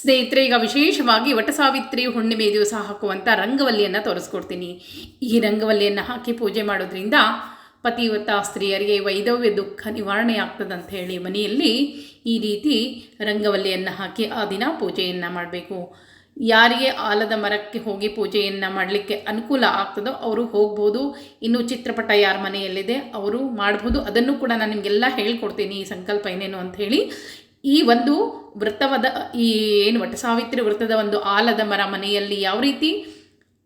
ಸ್ನೇಹಿತರೆ, ಈಗ ವಿಶೇಷವಾಗಿ ವಟ ಸಾವಿತ್ರಿ ಹುಣ್ಣಿಮೆ ದಿವಸ ಹಾಕುವಂಥ ರಂಗವಲ್ಲಿಯನ್ನು ತೋರಿಸ್ಕೊಡ್ತೀನಿ. ಈ ರಂಗವಲ್ಲಿಯನ್ನು ಹಾಕಿ ಪೂಜೆ ಮಾಡೋದ್ರಿಂದ ಪತಿವ್ರತ ಸ್ತ್ರೀಯರಿಗೆ ವೈದವ್ಯ ದುಃಖ ನಿವಾರಣೆ ಆಗ್ತದಂತ ಹೇಳಿ ಮನೆಯಲ್ಲಿ ಈ ರೀತಿ ರಂಗವಲ್ಲಿಯನ್ನು ಹಾಕಿ ಆ ದಿನ ಪೂಜೆಯನ್ನು ಮಾಡಬೇಕು. ಯಾರಿಗೆ ಆಲದ ಮರಕ್ಕೆ ಹೋಗಿ ಪೂಜೆಯನ್ನು ಮಾಡಲಿಕ್ಕೆ ಅನುಕೂಲ ಆಗ್ತದೋ ಅವರು ಹೋಗ್ಬೋದು. ಇನ್ನು ಚಿತ್ರಪಟ ಯಾರ ಮನೆಯಲ್ಲಿದೆ, ಅವರು ಮಾಡ್ಬೋದು. ಅದನ್ನು ಕೂಡ ನಾನು ನಿಮಗೆಲ್ಲ ಹೇಳ್ಕೊಡ್ತೀನಿ. ಈ ಸಂಕಲ್ಪ ಏನೇನು ಹೇಳಿ ಈ ಒಂದು ವೃತ್ತವದ, ಈ ಏನು ವಟ ಸಾವಿತ್ರಿ ವೃತ್ತದ ಒಂದು ಆಲದ ಮರ ಮನೆಯಲ್ಲಿ ಯಾವ ರೀತಿ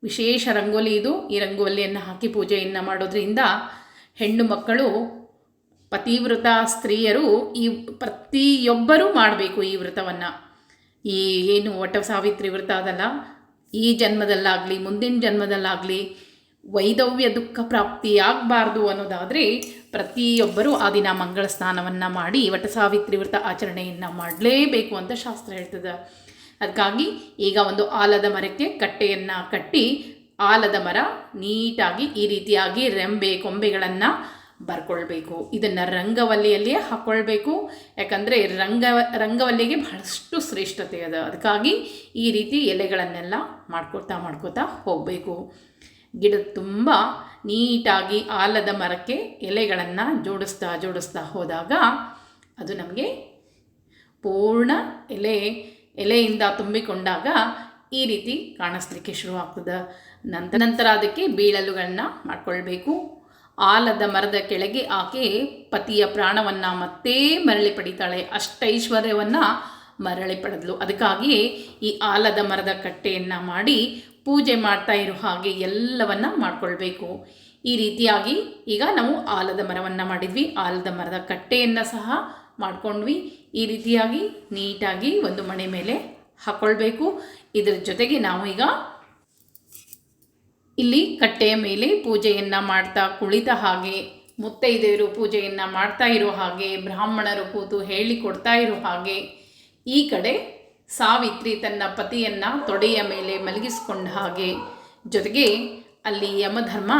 ವಿಶೇಷ ರಂಗೋಲಿ ಇದು? ಈ ರಂಗೋಲಿಯನ್ನು ಹಾಕಿ ಪೂಜೆಯನ್ನು ಮಾಡೋದ್ರಿಂದ ಹೆಣ್ಣು ಮಕ್ಕಳು ಪತಿವ್ರತ ಸ್ತ್ರೀಯರು ಈ ಪ್ರತಿಯೊಬ್ಬರೂ ಮಾಡಬೇಕು ಈ ವ್ರತವನ್ನು ಈ ಏನು ವಟ ಸಾವಿತ್ರಿ ವ್ರತ ಅದಲ್ಲ, ಈ ಜನ್ಮದಲ್ಲಾಗಲಿ, ಮುಂದಿನ ಜನ್ಮದಲ್ಲಾಗಲಿ ವೈದವ್ಯ ದುಃಖ ಪ್ರಾಪ್ತಿಯಾಗಬಾರ್ದು ಅನ್ನೋದಾದರೆ ಪ್ರತಿಯೊಬ್ಬರೂ ಆ ದಿನ ಮಂಗಳ ಸ್ನಾನವನ್ನು ಮಾಡಿ ವಟ ಸಾವಿತ್ರಿ ವ್ರತ ಆಚರಣೆಯನ್ನು ಮಾಡಲೇಬೇಕು ಅಂತ ಶಾಸ್ತ್ರ ಹೇಳ್ತದೆ. ಅದಕ್ಕಾಗಿ ಈಗ ಒಂದು ಆಲದ ಮರಕ್ಕೆ ಕಟ್ಟೆಯನ್ನು ಕಟ್ಟಿ ಆಲದ ಮರ ನೀಟಾಗಿ ಈ ರೀತಿಯಾಗಿ ರೆಂಬೆ ಕೊಂಬೆಗಳನ್ನು ಬರ್ಕೊಳ್ಬೇಕು. ಇದನ್ನು ರಂಗವಲ್ಲಿಯಲ್ಲಿಯೇ ಹಾಕ್ಕೊಳ್ಬೇಕು ಯಾಕಂದರೆ ರಂಗ, ರಂಗವಲ್ಲಿಗೆ ಬಹಳಷ್ಟು ಶ್ರೇಷ್ಠತೆ ಅದ. ಅದಕ್ಕಾಗಿ ಈ ರೀತಿ ಎಲೆಗಳನ್ನೆಲ್ಲ ಮಾಡ್ಕೊತಾ ಮಾಡ್ಕೋತಾ ಹೋಗಬೇಕು. ಗಿಡ ತುಂಬ ನೀಟಾಗಿ ಆಲದ ಮರಕ್ಕೆ ಎಲೆಗಳನ್ನು ಜೋಡಿಸ್ತಾ ಜೋಡಿಸ್ತಾ ಹೋದಾಗ ಅದು ನಮಗೆ ಪೂರ್ಣ ಎಲೆ, ಎಲೆಯಿಂದ ತುಂಬಿಕೊಂಡಾಗ ಈ ರೀತಿ ಕಾಣಿಸ್ಲಿಕ್ಕೆ ಶುರುವಾಗ್ತದೆ. ನಂತರ ನಂತರ ಅದಕ್ಕೆ ಬೀಳಲುಗಳನ್ನ ಮಾಡಿಕೊಳ್ಬೇಕು. ಆಲದ ಮರದ ಕೆಳಗೆ ಆಕೆ ಪತಿಯ ಪ್ರಾಣವನ್ನು ಮತ್ತೆ ಮರಳಿ ಪಡಿತಾಳೆ. ಅಷ್ಟೈಶ್ವರ್ಯವನ್ನು ಮರಳಿ ಪಡೆದಳು ಅದಕ್ಕಾಗಿ ಈ ಆಲದ ಮರದ ಕಟ್ಟೆಯನ್ನು ಮಾಡಿ ಪೂಜೆ ಮಾಡ್ತಾ ಇರೋ ಹಾಗೆ ಎಲ್ಲವನ್ನ ಮಾಡ್ಕೊಳ್ಬೇಕು. ಈ ರೀತಿಯಾಗಿ ಈಗ ನಾವು ಆಲದ ಮರವನ್ನು ಮಾಡಿದ್ವಿ. ಆಲದ ಮರದ ಕಟ್ಟೆಯನ್ನು ಸಹ ಮಾಡ್ಕೊಂಡ್ವಿ. ಈ ರೀತಿಯಾಗಿ ನೀಟಾಗಿ ಒಂದು ಮಣೆ ಮೇಲೆ ಹಾಕ್ಕೊಳ್ಬೇಕು ಇದರ ಜೊತೆಗೆ ನಾವು ಈಗ ಇಲ್ಲಿ ಕಟ್ಟೆಯ ಮೇಲೆ ಪೂಜೆಯನ್ನು ಮಾಡ್ತಾ ಕುಳಿತ ಹಾಗೆ, ಮುತ್ತೈದೆಯರು ಪೂಜೆಯನ್ನು ಮಾಡ್ತಾ ಇರೋ ಹಾಗೆ, ಬ್ರಾಹ್ಮಣರು ಕೂತು ಹೇಳಿಕೊಡ್ತಾ ಇರೋ ಹಾಗೆ ಈ ಕಡೆ ಸಾವಿತ್ರಿ ತನ್ನ ಪತಿಯನ್ನು ತೊಡೆಯ ಮೇಲೆ ಮಲಗಿಸಿಕೊಂಡ ಹಾಗೆ. ಜೊತೆಗೆ ಅಲ್ಲಿ ಯಮಧರ್ಮ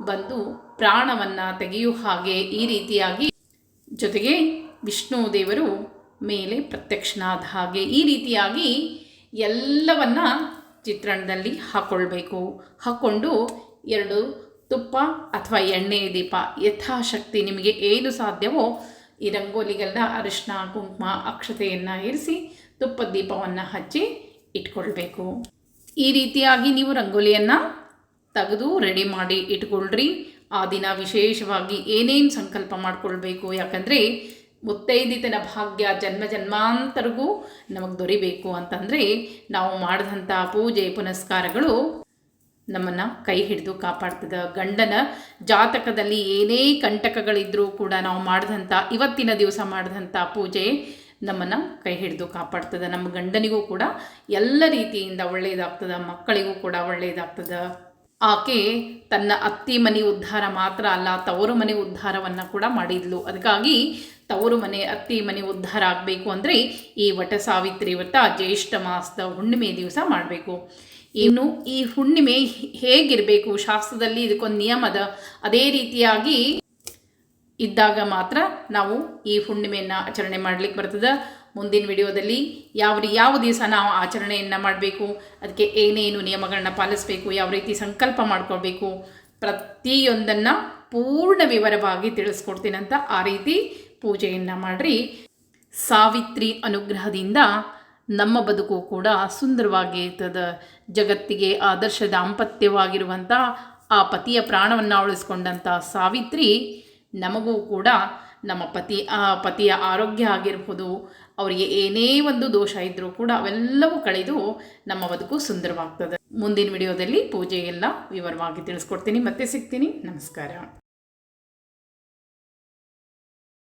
ಬಂದು ಪ್ರಾಣವನ್ನು ತೆಗೆಯುವ ಹಾಗೆ ಈ ರೀತಿಯಾಗಿ ಜೊತೆಗೆ ವಿಷ್ಣು ದೇವರು ಮೇಲೆ ಪ್ರತ್ಯಕ್ಷನಾದ ಹಾಗೆ ಈ ರೀತಿಯಾಗಿ ಎಲ್ಲವನ್ನ ಚಿತ್ರಣದಲ್ಲಿ ಹಾಕ್ಕೊಳ್ಬೇಕು ಹಾಕ್ಕೊಂಡು ಎರಡು ತುಪ್ಪ ಅಥವಾ ಎಣ್ಣೆ ದೀಪ ಯಥಾಶಕ್ತಿ ನಿಮಗೆ ಏನು ಸಾಧ್ಯವೋ ಈ ರಂಗೋಲಿಗೆಲ್ಲ ಅರಿಶಿನ ಕುಂಕುಮ, ಅಕ್ಷತೆಯನ್ನು ಇರಿಸಿ ತುಪ್ಪದ ದೀಪವನ್ನು ಹಚ್ಚಿ ಇಟ್ಕೊಳ್ಬೇಕು. ಈ ರೀತಿಯಾಗಿ ನೀವು ರಂಗೋಲಿಯನ್ನು ತೆಗೆದು ರೆಡಿ ಮಾಡಿ ಇಟ್ಕೊಳ್ರಿ. ಆ ದಿನ ವಿಶೇಷವಾಗಿ ಏನೇನು ಸಂಕಲ್ಪ ಮಾಡಿಕೊಳ್ಬೇಕು, ಯಾಕಂದರೆ ಮುತ್ತೈದಿತನ ಭಾಗ್ಯ ಜನ್ಮ ಜನ್ಮಾಂತರಿಗೂ ನಮಗೆ ದೊರಿಬೇಕು ಅಂತಂದರೆ ನಾವು ಮಾಡಿದಂಥ ಪೂಜೆ ಪುನಸ್ಕಾರಗಳು ನಮ್ಮನ್ನು ಕೈ ಹಿಡಿದು ಕಾಪಾಡ್ತದೆ. ಗಂಡನ ಜಾತಕದಲ್ಲಿ ಏನೇ ಕಂಟಕಗಳಿದ್ದರೂ ಕೂಡ ನಾವು ಮಾಡಿದಂಥ ಇವತ್ತಿನ ದಿವಸ ಮಾಡಿದಂಥ ಪೂಜೆ ನಮ್ಮನ್ನು ಕೈ ಹಿಡಿದು ಕಾಪಾಡ್ತದೆ. ನಮ್ಮ ಗಂಡನಿಗೂ ಕೂಡ ಎಲ್ಲ ರೀತಿಯಿಂದ ಒಳ್ಳೆಯದಾಗ್ತದೆ ಮಕ್ಕಳಿಗೂ ಕೂಡ ಒಳ್ಳೆಯದಾಗ್ತದೆ ಆಕೆ ತನ್ನ ಅತ್ತಿ ಮನೆ ಉದ್ಧಾರ ಮಾತ್ರ ಅಲ್ಲ, ತವರು ಮನೆ ಉದ್ಧಾರವನ್ನು ಕೂಡ ಮಾಡಿದ್ಲು. ಅದಕ್ಕಾಗಿ ತವರು ಮನೆ, ಅತ್ತಿ ಮನೆ ಉದ್ಧಾರ ಆಗಬೇಕು ಅಂದರೆ ಈ ವಟ ಸಾವಿತ್ರಿ ವ್ರತ ಜ್ಯೇಷ್ಠ ಮಾಸದ ಹುಣ್ಣಿಮೆ ದಿವಸ ಮಾಡಬೇಕು. ಇನ್ನು ಈ ಹುಣ್ಣಿಮೆ ಹೇಗಿರಬೇಕು? ಶಾಸ್ತ್ರದಲ್ಲಿ ಇದಕ್ಕೊಂದು ನಿಯಮದ ಅದೇ ರೀತಿಯಾಗಿ ಇದ್ದಾಗ ಮಾತ್ರ ನಾವು ಈ ಹುಣ್ಣಿಮೆಯನ್ನು ಆಚರಣೆ ಮಾಡಲಿಕ್ಕೆ ಬರ್ತದೆ. ಮುಂದಿನ ವಿಡಿಯೋದಲ್ಲಿ ಯಾವ ಯಾವ ದಿವಸ ನಾವು ಆಚರಣೆಯನ್ನು ಮಾಡಬೇಕು, ಅದಕ್ಕೆ ಏನೇನು ನಿಯಮಗಳನ್ನ ಪಾಲಿಸಬೇಕು, ಯಾವ ರೀತಿ ಸಂಕಲ್ಪ ಮಾಡ್ಕೊಳ್ಬೇಕು, ಪ್ರತಿಯೊಂದನ್ನು ಪೂರ್ಣ ವಿವರವಾಗಿ ತಿಳಿಸ್ಕೊಡ್ತೀನಂತ ಆ ರೀತಿ ಪೂಜೆಯನ್ನು ಮಾಡಿರಿ. ಸಾವಿತ್ರಿ ಅನುಗ್ರಹದಿಂದ ನಮ್ಮ ಬದುಕು ಕೂಡ ಸುಂದರವಾಗಿ ಇರ್ತದೆ. ಜಗತ್ತಿಗೆ ಆದರ್ಶ ದಾಂಪತ್ಯವಾಗಿರುವಂಥ ಆ ಪತಿಯ ಪ್ರಾಣವನ್ನು ಉಳಿಸ್ಕೊಂಡಂಥ ಸಾವಿತ್ರಿ ನಮಗೂ ಕೂಡ ನಮ್ಮ ಪತಿ, ಆ ಪತಿಯ ಆರೋಗ್ಯ ಆಗಿರ್ಬೋದು, ಅವರಿಗೆ ಏನೇ ಒಂದು ದೋಷ ಇದ್ದರೂ ಕೂಡ ಅವೆಲ್ಲವೂ ಕಳೆದು ನಮ್ಮ ಬದುಕು ಸುಂದರವಾಗ್ತದೆ. ಮುಂದಿನ ವಿಡಿಯೋದಲ್ಲಿ ಪೂಜೆ ಎಲ್ಲ ವಿವರವಾಗಿ ತಿಳಿಸ್ಕೊಡ್ತೀನಿ. ಮತ್ತೆ ಸಿಗ್ತೀನಿ. ನಮಸ್ಕಾರ.